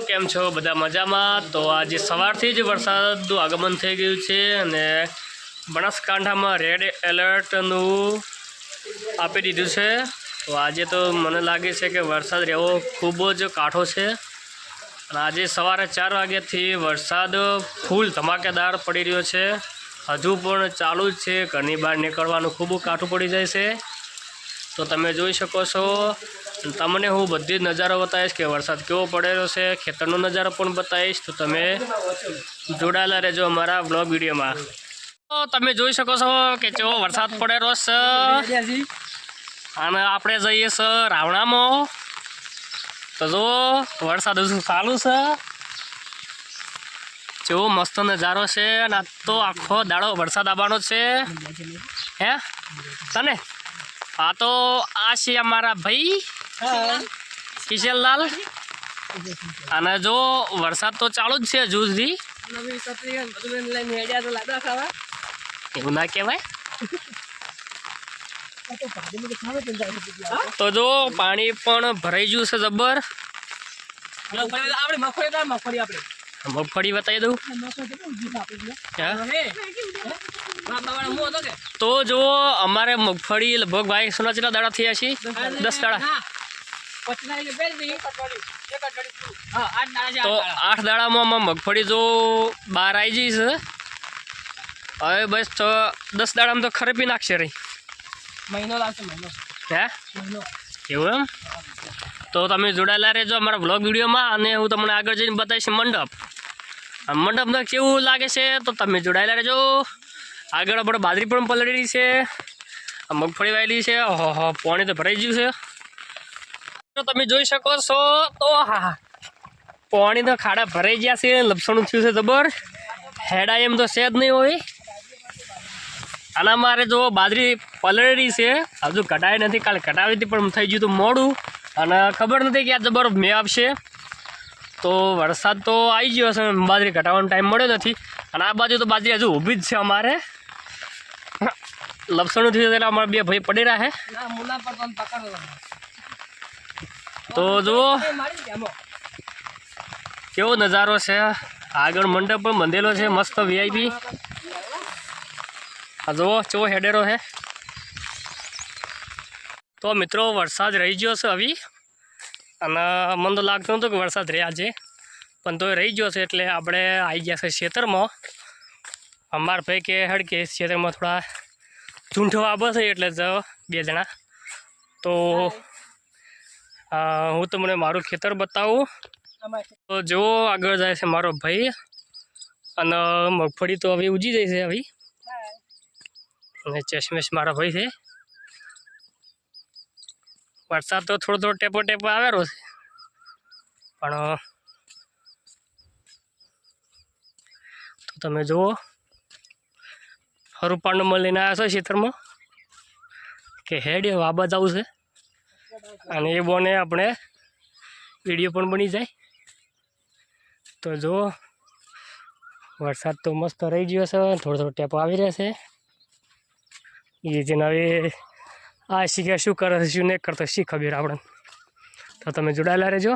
કેમ છો? બધા મજામાં? તો આજે સવારથી જ વરસાદનું આગમન થઈ ગયું છે અને બનાસકાંઠામાં રેડ એલર્ટનું આપી દીધું છે. તો આજે તો મને લાગે છે કે વરસાદ રહેવો ખૂબ જ કાઠો છે. અને આજે સવારે ચાર વાગ્યાથી વરસાદ ફૂલ ધમાકેદાર પડી રહ્યો છે. હજુ પણ ચાલુ જ છે. ઘરની બહાર નીકળવાનું ખૂબ કાઠું પડી જાય છે. તો તમે જોઈ શકો છો તમને હું બધી જ નજારો બતાવીશ કે વરસાદ કેવો પડેલો છે, ખેતરનો નજારો પણ બતાવીશ. તો તમે જોડાયેલા રહેજો અમારા બ્લોગ વિડીયોમાં. તમે જોઈ શકો છો કે કેવો વરસાદ પડેલો છે. અને આપણે જઈએ છે રાવણામાં. તો જો વરસાદ ચાલુ છે. કેવો મસ્ત નજારો છે. અને આ તો આખો દાડો વરસાદ આવવાનો છે. હે? તને? હા તો આ છે અમારા ભાઈ. કિશનલાલ અને જો વરસાદ તો ચાલુ જ છે હજુ સુધી. એવું ના કહેવાય? તો જો પાણી પણ ભરાઈ ગયું છે જબ્બર મગફળી બતાવી દઉં. તો જો અમારે મગફળી લગભગ ભાઈ સોના ચેટલા દાડા થયા છે? દસ દાડા. તો આઠ દાડામાં મગફળી જો બહાર આવી જઈ છે. હવે બસ તો દસ દાડામાં તો ખરેપી નાખશે રહી મહિનો લાગશે મહિનો. હે? એવું એમ? તો તમે જોડાયેલા રહેજો અમારા બ્લોગ વિડીયોમાં અને હું તમને આગળ જઈને બતાવીશ મંડપ. આ મંડપમાં કેવું લાગે છે તો તમે જોડાયેલા રહેજો. આગળ આપણે બાજરી પણ પલળેલી છે. આ મગફળી વાયેલી છે. પાણી તો ભરાઈ ગયું છે. તમે જોઈ શકો છો, તો હા પાણીના ખાડા ભરાઈ ગયા છે, લપસણું થયું છે જબર. હેડા એમ તો છે નહીં હોય. આના મારે જો બાજરી પલળી છે, હજુ કટાઈ નથી, કાલે કટાવી હતી, પણ થઈ ગયું હતું મોડું. અને ખબર નથી કે આ જબર મેં આપશે. તો વરસાદ તો આવી ગયો હશે બાજરી કટાવવાનો ટાઈમ મળ્યો નથી. અને આ બાજુ તો બાજરી હજુ ઊભી જ છે અમારે. લપસણું થયું એટલે અમારા બે ભાઈ પડી રહ્યા છે. તો જુઓ. કેવો નજારો છે? આગળ મંડપ પણ બંધેલો છે મસ્ત વીઆઈપી આ જુઓ ચો હેડેરો છે. તો મિત્રો વરસાદ રહી ગયો છે હવે અને મને તો લાગતું નહોતું કે વરસાદ રહ્યા છે. પણ તો રહી ગયો છે એટલે આપણે આવી ગયા છે ખેતરમાં. અમારા ભાઈ કે હેડ કે ખેતરમાં થોડા ચૂંઠો આબો છે એટલે બે જણા. તો હું તમને મારું ખેતર બતાવું. તો જો આગળ જાય છે મારો ભાઈ. અને મગફળી તો હવે ઉજી જાય છે હવે અને ચશ્મેશ મારા ભાઈ છે. વરસાદ તો થોડો થોડો ટેપો ટેપો આવેલો છે. પણ તો તમે જુઓ હરુપાનું મળ લઈને આવ્યા છો ખેતરમાં. કે હેડ વાબા જવું છે. અને એ બોને આપણે વીડિયો પણ બની જાય. તો જો, વરસાદ તો મસ્ત રહી ગયો છે, થોડો થોડો ટેપો આવી રહેશે એ જેને હવે આ શીખ્યા શું કરે છે શું નહીં કરતો, શી ખબર આપણે તો તમે જોડાયેલા રહેજો.